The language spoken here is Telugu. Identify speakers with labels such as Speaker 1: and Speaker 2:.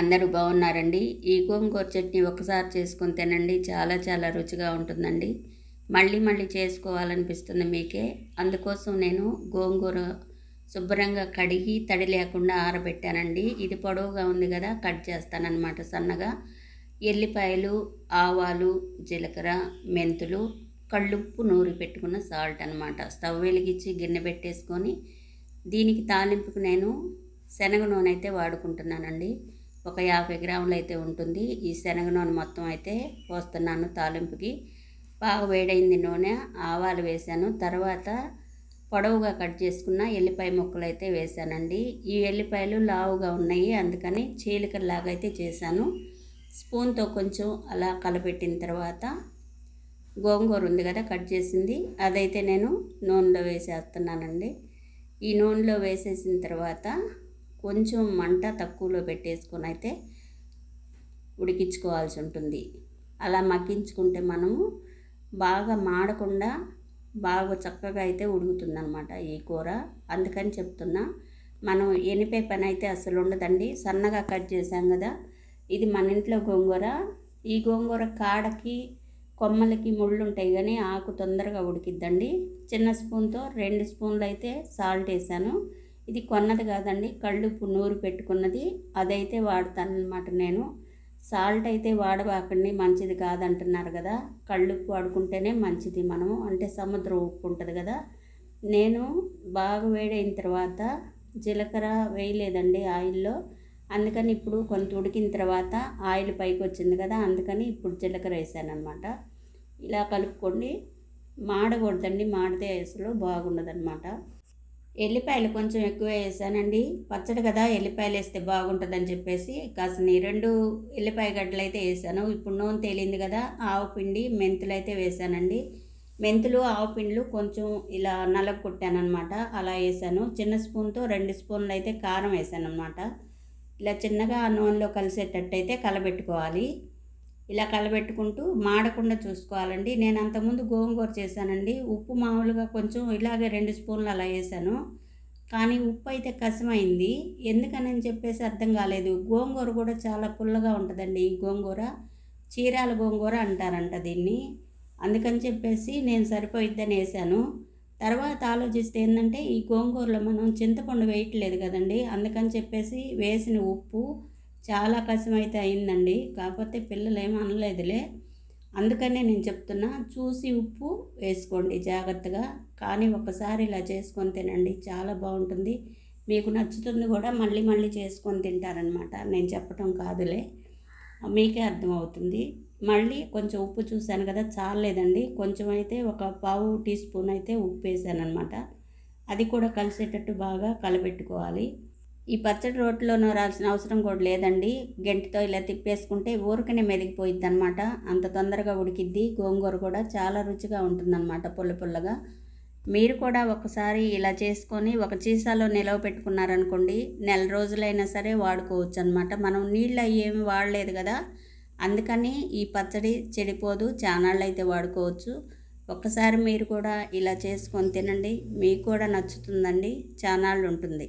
Speaker 1: అందరూ బాగున్నారండి. ఈ గోంగూర చట్నీ ఒకసారి చేసుకొని తినండి. చాలా చాలా రుచిగా ఉంటుందండి. మళ్ళీ మళ్ళీ చేసుకోవాలనిపిస్తుంది మీకే. అందుకోసం నేను గోంగూర శుభ్రంగా కడిగి తడి లేకుండా ఆరబెట్టానండి. ఇది పొడవుగా ఉంది కదా కట్ చేస్తానన్నమాట సన్నగా. ఎల్లిపాయలు ఆవాలు జీలకర్ర మెంతులు కళ్ళుప్పు నూరి పెట్టుకున్న సాల్ట్ అనమాట స్టవ్ వెలిగించి గిన్నె పెట్టేసుకొని దీనికి తాలింపుకు నేను శనగ నూనె అయితే వాడుకుంటున్నానండి. ఒక యాభై గ్రాములు అయితే ఉంటుంది. ఈ శనగ నూనె మొత్తం అయితే పోస్తున్నాను తాలింపుకి. బాగా వేడైంది నూనె. ఆవాలు వేశాను. తర్వాత పొడవుగా కట్ చేసుకున్న ఎల్లిపాయ ముక్కలు అయితే వేశానండి. ఈ ఎల్లిపాయలు లావుగా ఉన్నాయి. అందుకని చీలికలాగా అయితే చేశాను. స్పూన్తో కొంచెం అలా కలపెట్టిన తర్వాత గోంగూర ఉంది కదా కట్ చేసింది. అదైతే నేను నూనెలో వేసేస్తున్నానండి. ఈ నూనెలో వేసేసిన తర్వాత కొంచెం మంట తక్కువలో పెట్టేసుకొని అయితే ఉడికించుకోవాల్సి ఉంటుంది. అలా మగ్గించుకుంటే మనము బాగా మాడకుండా బాగా చక్కగా అయితే ఉడుకుతుందనమాట ఈ కూర. అందుకని చెప్తున్నా మనం ఎనిపే పని అయితే అసలు ఉండదండి. సన్నగా కట్ చేసాం కదా ఇది మన ఇంట్లో గోంగూర. ఈ గోంగూర కాడకి కొమ్మలకి ముళ్ళు ఉంటాయి కానీ ఆకు తొందరగా ఉడికిద్దండి. చిన్న స్పూన్తో రెండు స్పూన్లు అయితే సాల్ట్ వేసాను. ఇది కొన్నది కాదండి. కళ్ళుప్పు నూరు పెట్టుకున్నది. అదైతే వాడతాను అనమాట నేను. సాల్ట్ అయితే వాడబాకండి. మంచిది కాదంటున్నారు కదా. కళ్ళుప్పు వాడుకుంటేనే మంచిది మనము. అంటే సముద్రం ఉప్పు ఉంటుంది కదా. నేను బాగా వేడైన తర్వాత జీలకర్ర వేయలేదండి ఆయిల్లో. అందుకని ఇప్పుడు కొంత ఉడికిన తర్వాత ఆయిల్ పైకి వచ్చింది కదా. అందుకని ఇప్పుడు జీలకర్ర వేసాను అనమాట ఇలా కలుపుకోండి. మాడకూడదండి. మాడితే అసలు బాగుండదన్నమాట. ఎల్లిపాయలు కొంచెం ఎక్కువ వేసానండి. పచ్చడి కదా ఎల్లిపాయలు వేస్తే బాగుంటుందని చెప్పేసి కాసిన రెండు ఎల్లిపాయ గడ్డలు అయితే వేసాను. ఇప్పుడు నూనె తేలింది కదా ఆవు పిండి మెంతులు అయితే వేసానండి. మెంతులు ఆవు పిండిలు కొంచెం ఇలా నలగ కొట్టానమాట అలా వేసాను. చిన్న స్పూన్తో రెండు స్పూన్లు అయితే కారం వేసాను అనమాట ఇలా చిన్నగా ఆ నూనెలో కలిసేటట్టు అయితే కలబెట్టుకోవాలి. ఇలా కలబెట్టుకుంటూ మాడకుండా చూసుకోవాలండి. నేను అంతకుముందు గోంగూర చేశానండి. ఉప్పు మామూలుగా కొంచెం ఇలాగే రెండు స్పూన్లు అలా వేసాను కానీ ఉప్పు అయితే కసమైంది. ఎందుకని చెప్పేసి అర్థం కాలేదు. గోంగూర కూడా చాలా పుల్లగా ఉంటుందండి ఈ గోంగూర. చీరాల గోంగూర అంటారంట దీన్ని. అందుకని చెప్పేసి నేను సరిపోయిద్దని వేసాను తర్వాత ఆలోచిస్తే ఏంటంటే ఈ గోంగూరలో మనం చింతపండు వేయట్లేదు కదండి. అందుకని చెప్పేసి వేసిన ఉప్పు చాలా కష్టమైతే అయిందండి. కాకపోతే పిల్లలు ఏమీ అనలేదులే. అందుకనే నేను చెప్తున్నా చూసి ఉప్పు వేసుకోండి జాగ్రత్తగా. కానీ ఒకసారి ఇలా చేసుకొని తినండి. చాలా బాగుంటుంది. మీకు నచ్చుతుంది కూడా మళ్ళీ మళ్ళీ చేసుకొని తింటారనమాట నేను చెప్పటం కాదులే. మీకే అర్థమవుతుంది. మళ్ళీ కొంచెం ఉప్పు చూశాను కదా చాలేదండి కొంచెం అయితే ఒక పావు టీ స్పూన్ అయితే ఉప్పు వేసాను అనమాట అది కూడా కలిసేటట్టు బాగా కలపెట్టుకోవాలి ఈ పచ్చడి రోట్లో నూరాల్సిన అవసరం కూడా లేదండి. గెంటితో ఇలా తిప్పేసుకుంటే ఊరికనే మెదిగిపోయిద్ది అనమాట అంత తొందరగా ఉడికిద్ది. గోంగూర కూడా చాలా రుచిగా ఉంటుందన్నమాట పుల్ల పుల్లగా. మీరు కూడా ఒకసారి ఇలా చేసుకొని ఒక చీసాలో నిలవ పెట్టుకున్నారనుకోండి నెల రోజులైనా సరే వాడుకోవచ్చు అనమాట మనం నీళ్ళు ఏమి వాడలేదు కదా. అందుకని ఈ పచ్చడి చెడిపోదు. చానాళ్ళు అయితే వాడుకోవచ్చు. ఒక్కసారి మీరు కూడా ఇలా చేసుకొని తినండి. మీకు కూడా నచ్చుతుందండి. చానాళ్ళు ఉంటుంది